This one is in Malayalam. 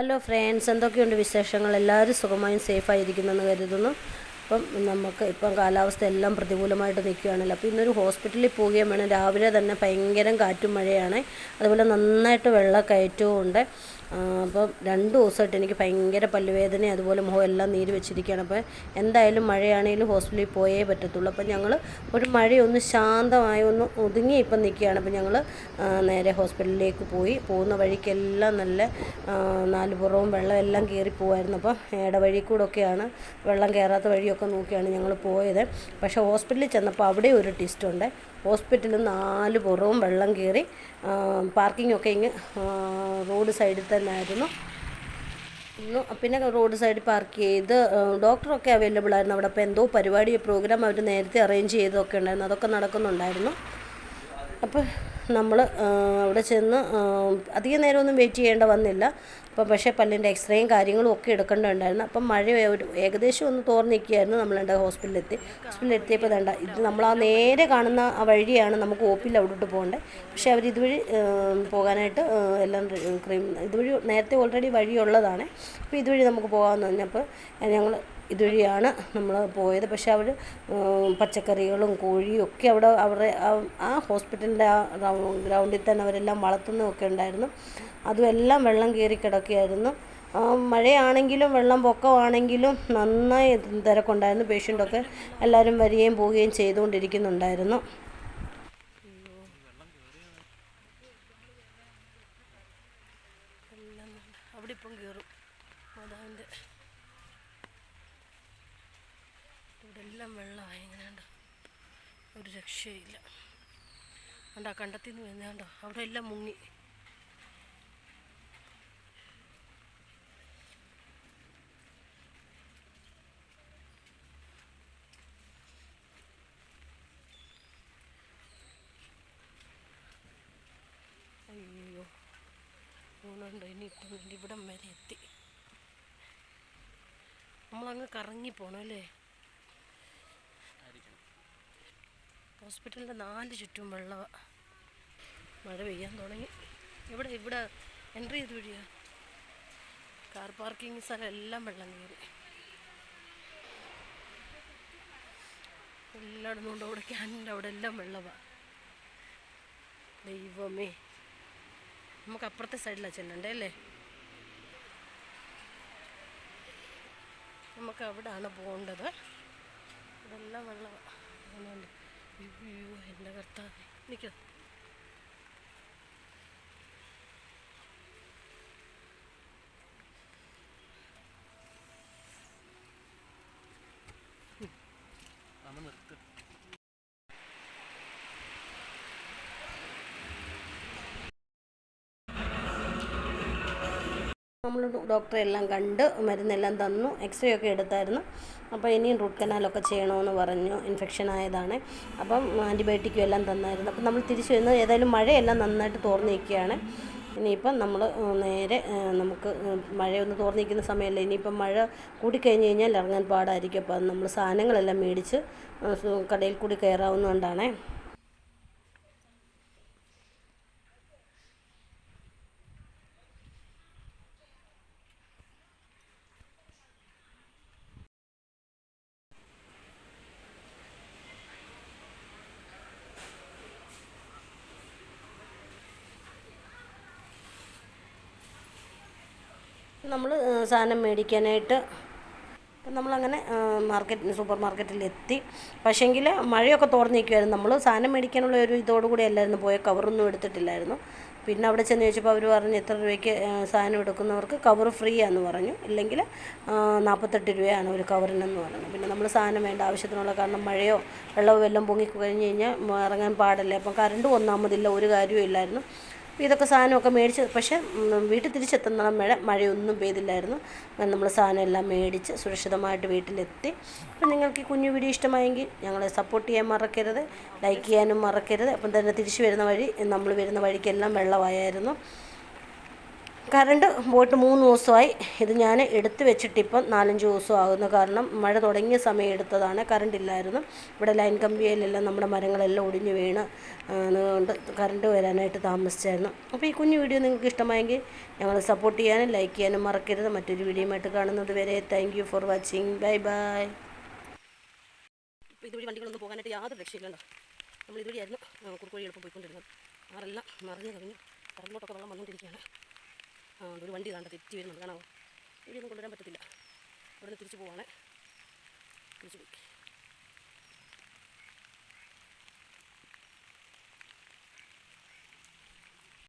ഹലോ ഫ്രണ്ട്സ് എന്തൊക്കെയുണ്ട് വിശേഷങ്ങൾ? എല്ലാവരും സുഖമായും സേഫായിരിക്കുമെന്ന് കരുതുന്നു. അപ്പം നമുക്ക് ഇപ്പം കാലാവസ്ഥ എല്ലാം പ്രതികൂലമായിട്ട് നിൽക്കുകയാണല്ലോ. അപ്പോൾ ഇന്നൊരു ഹോസ്പിറ്റലിൽ പോവുകയും വേണം. രാവിലെ തന്നെ ഭയങ്കരം കാറ്റും മഴയാണ് അതുപോലെ നന്നായിട്ട് വെള്ളക്കയറ്റവും ഉണ്ട്. അപ്പം രണ്ട് ദിവസമായിട്ട് എനിക്ക് ഭയങ്കര പല്ലുവേദന അതുപോലെ മുഖം എല്ലാം നീര് വെച്ചിരിക്കുകയാണ്. അപ്പോൾ എന്തായാലും മഴയാണെങ്കിലും ഹോസ്പിറ്റലിൽ പോയേ പറ്റത്തുള്ളൂ. അപ്പം ഞങ്ങൾ ഒരു മഴയൊന്ന് ശാന്തമായി ഒന്ന് ഒതുങ്ങി ഇപ്പം നിൽക്കുകയാണ്. അപ്പം ഞങ്ങൾ നേരെ ഹോസ്പിറ്റലിലേക്ക് പോയി. പോകുന്ന വഴിക്കെല്ലാം നല്ല നാലുപുറവും നാല് പുറവും വെള്ളം എല്ലാം കയറി പോകുമായിരുന്നു അപ്പം ഇടവഴി കൂടെ ഒക്കെയാണ് വെള്ളം കയറാത്ത വഴിയൊക്കെ നോക്കിയാണ് ഞങ്ങൾ പോയത്. പക്ഷേ ഹോസ്പിറ്റലിൽ ചെന്നപ്പോൾ അവിടെ ഒരു ട്വിസ്റ്റുണ്ട് ഹോസ്പിറ്റലിൽ നാല് പുറവും വെള്ളം കയറി പാർക്കിംഗ് ഒക്കെ ഇങ്ങ് റോഡ് സൈഡിൽ തന്നെ ആയിരുന്നു പിന്നെ റോഡ് സൈഡിൽ പാർക്ക് ചെയ്ത് ഡോക്ടറൊക്കെ അവൈലബിൾ ആയിരുന്നു അവിടെ. അപ്പോൾ എന്തോ പരിപാടി പ്രോഗ്രാം അവർ നേരത്തെ അറേഞ്ച് ചെയ്തൊക്കെ ഉണ്ടായിരുന്നു. അതൊക്കെ നടക്കുന്നുണ്ടായിരുന്നു. അപ്പോൾ നമ്മൾ അവിടെ ചെന്ന് അധികം നേരമൊന്നും വെയിറ്റ് ചെയ്യേണ്ട വന്നില്ല. അപ്പം പക്ഷേ പല്ലിന്റെ എക്സ്റേയും കാര്യങ്ങളും ഒക്കെ എടുക്കേണ്ടതുണ്ടായിരുന്നു. അപ്പം മഴ ഒരു ഏകദേശം ഒന്ന് തോർന്നിരിക്കുകയായിരുന്നു നമ്മൾ നമ്മൾ ഹോസ്പിറ്റലിലെത്തി. എത്തിയപ്പോൾ വേണ്ട ഇത് നമ്മൾ ആ നേരെ കാണുന്ന ആ വഴിയാണ് നമുക്ക് ഓപ്പിൽ അവിടോട്ട് പോകേണ്ടത് പക്ഷേ അവർ ഇതുവഴി പോകാനായിട്ട് എല്ലാം ക്രീം ഇതുവഴി നേരത്തെ ഓൾറെഡി വഴിയുള്ളതാണ്. അപ്പോൾ ഇതുവഴി നമുക്ക് പോകാമെന്ന് പറഞ്ഞപ്പോൾ ഞങ്ങൾ ഇതുവഴിയാണ് നമ്മൾ പോയത്. പക്ഷേ അവർ പച്ചക്കറികളും കോഴിയും ഒക്കെ അവിടെ അവരുടെ ആ- ഹോസ്പിറ്റലിന്റെ ആ ഗ്രൗണ്ടിൽ തന്നെ അവരെല്ലാം വളർത്തുന്നതൊക്കെ ഉണ്ടായിരുന്നു. അതും എല്ലാം വെള്ളം കയറി കിടക്കുകയായിരുന്നു. മഴയാണെങ്കിലും വെള്ളം പൊക്കമാണെങ്കിലും നന്നായി തിരക്കുണ്ടായിരുന്നു. പേഷ്യന്റൊക്കെ എല്ലാവരും വരികയും പോവുകയും ചെയ്തുകൊണ്ടിരിക്കുന്നുണ്ടായിരുന്നു. അവിടെ ഇപ്പം കയറും മാതാവിന്റെ ഇവിടെ എല്ലാം വെള്ളമായി ഇങ്ങനെ ഒരു രക്ഷയില്ല. കണ്ടോ കണ്ടത്തിൽ നിന്ന് കണ്ടോ? അവിടെ എല്ലാം മുങ്ങി. അയ്യോ ഊണുണ്ട്? ഇനിയിപ്പം ഇവിടം വരെ എത്തി. നമ്മളങ്ങ് കറങ്ങി പോണം അല്ലേ? ഹോസ്പിറ്റലിന്റെ നാല് ചുറ്റും വെള്ളമാണ് മഴ പെയ്യാൻ തുടങ്ങി. ഇവിടെ ഇവിടെ എൻട്രി ചെയ്ത് വഴിയാ കാർ പാർക്കിംഗ് സ്ഥലം എല്ലാം വെള്ളം കയറി. എല്ലായിടത്തും കൊണ്ട് അവിടെ ക്യാനിന്റെ അവിടെ എല്ലാം വെള്ളമാണ് ദൈവമേ. നമുക്ക് അപ്പുറത്തെ സൈഡിലാണ് ചെല്ലണ്ടേ അല്ലേ? നമുക്ക് അവിടാണ് പോകേണ്ടത്. ഇതെല്ലാം വെള്ളമാണ് അങ്ങനെയുണ്ട് അയ്യോ എന്റെ കർത്താവ് നിൽക്കുക നമ്മൾ ഡോക്ടറെ എല്ലാം കണ്ട് മരുന്നെല്ലാം തന്നു എക്സ്റേ ഒക്കെ എടുത്തായിരുന്നു. അപ്പോൾ ഇനിയും റൂട്ട് കനാലൊക്കെ ചെയ്യണമെന്ന് പറഞ്ഞു ഇൻഫെക്ഷൻ ആയതാണ്. അപ്പം ആന്റിബയോട്ടിക്കും എല്ലാം തന്നായിരുന്നു. അപ്പം നമ്മൾ തിരിച്ചു വരുന്നത് ഏതായാലും മഴയെല്ലാം നന്നായിട്ട് തോർന്നിരിക്കുകയാണ്. ഇനിയിപ്പം നമ്മൾ നേരെ നമുക്ക് മഴയൊന്ന് തോർന്നിരിക്കുന്ന സമയമല്ല? ഇനിയിപ്പം മഴ കൂടിക്കഴിഞ്ഞ് കഴിഞ്ഞാൽ ഇറങ്ങാൻ പാടായിരിക്കും. അപ്പം നമ്മൾ സാധനങ്ങളെല്ലാം മേടിച്ച് കടയിൽ കൂടി കയറാവുന്നതുകൊണ്ടാണേ. നമ്മൾ സാധനം മേടിക്കാനായിട്ട് അപ്പം നമ്മളങ്ങനെ മാർക്കറ്റ് സൂപ്പർ മാർക്കറ്റിൽ എത്തി പക്ഷേങ്കിൽ മഴയൊക്കെ തോർന്ന് നിൽക്കുമായിരുന്നു നമ്മൾ സാധനം മേടിക്കാനുള്ള ഒരു ഇതോടുകൂടി അല്ലായിരുന്നു. പോയ കവറൊന്നും എടുത്തിട്ടില്ലായിരുന്നു. പിന്നെ അവിടെ ചെന്ന് ചോദിച്ചപ്പോൾ അവർ പറഞ്ഞു എത്ര രൂപയ്ക്ക് സാധനം എടുക്കുന്നവർക്ക് കവർ ഫ്രീ ആണെന്ന് പറഞ്ഞു ഇല്ലെങ്കിൽ നാൽപ്പത്തെട്ട് രൂപയാണ് ഒരു കവറിനെന്ന് പറഞ്ഞു. പിന്നെ നമ്മൾ സാധനം വേണ്ട ആവശ്യത്തിനുള്ള കാരണം മഴയോ വെള്ളമോ വെല്ലം പൊങ്ങി കഴിഞ്ഞ് കഴിഞ്ഞാൽ ഇറങ്ങാൻ പാടല്ലേ. അപ്പം കറണ്ട് ഒന്നാമതില്ല ഒരു കാര്യവും ഇല്ലായിരുന്നു. ഇതൊക്കെ സാധനമൊക്കെ മേടിച്ച് പക്ഷേ വീട്ടിൽ തിരിച്ചെത്തുന്ന മഴ മഴയൊന്നും പെയ്തില്ലായിരുന്നു. നമ്മൾ സാധനം എല്ലാം മേടിച്ച് സുരക്ഷിതമായിട്ട് വീട്ടിലെത്തി. അപ്പം നിങ്ങൾക്ക് ഈ കുഞ്ഞു വീഡിയോ ഇഷ്ടമായെങ്കിൽ ഞങ്ങളെ സപ്പോർട്ട് ചെയ്യാൻ മറക്കരുത്. ലൈക്ക് ചെയ്യാനും മറക്കരുത്. അപ്പം തന്നെ തിരിച്ചു വരുന്ന വഴി നമ്മൾ വരുന്ന വഴിക്കെല്ലാം വെള്ളമായിരുന്നു കറണ്ട് പോയിട്ട് മൂന്ന് ദിവസമായി. ഇത് ഞാൻ എടുത്ത് വെച്ചിട്ടിപ്പം നാലഞ്ച് ദിവസം ആകുന്നു. കാരണം മഴ തുടങ്ങിയ സമയം എടുത്തതാണ്. കറണ്ട് ഇല്ലായിരുന്നു. ഇവിടെ ലൈൻ കമ്പിയിലെല്ലാം നമ്മുടെ മരങ്ങളെല്ലാം ഒടിഞ്ഞു വീണ് അതുകൊണ്ട് കറണ്ട് വരാനായിട്ട് താമസിച്ചായിരുന്നു. അപ്പോൾ ഈ കുഞ്ഞു വീഡിയോ നിങ്ങൾക്ക് ഇഷ്ടമായെങ്കിൽ ഞങ്ങൾ സപ്പോർട്ട് ചെയ്യാനും ലൈക്ക് ചെയ്യാനും മറക്കരുത്. മറ്റൊരു വീഡിയോയുമായിട്ട് കാണുന്നത് വരെ thank for watching bye bye ഇതുവഴി വണ്ടികളൊന്നും പോകാനായിട്ട് യാതൊരു രക്ഷയില്ലല്ലോ നമ്മൾ ഇതുവഴിയായിരുന്നു കുറുക്കുവഴി എളുപ്പം പോയിക്കൊണ്ടിരുന്നത്. ആറെല്ലാം നിറഞ്ഞു കഴിഞ്ഞു പറമ്പിലോട്ടൊക്കെ വെള്ളം വന്നുകൊണ്ടിരിക്കുകയാണ് ആ ഒരു വണ്ടി കണ്ട തെറ്റി വരുന്നുണ്ട്. കാണാമോ ഇവിടെയൊന്നും കൊണ്ടുവരാൻ പറ്റത്തില്ല. ഇവിടെ നിന്ന് തിരിച്ചു പോവാണ്. തിരിച്ചു പോയി.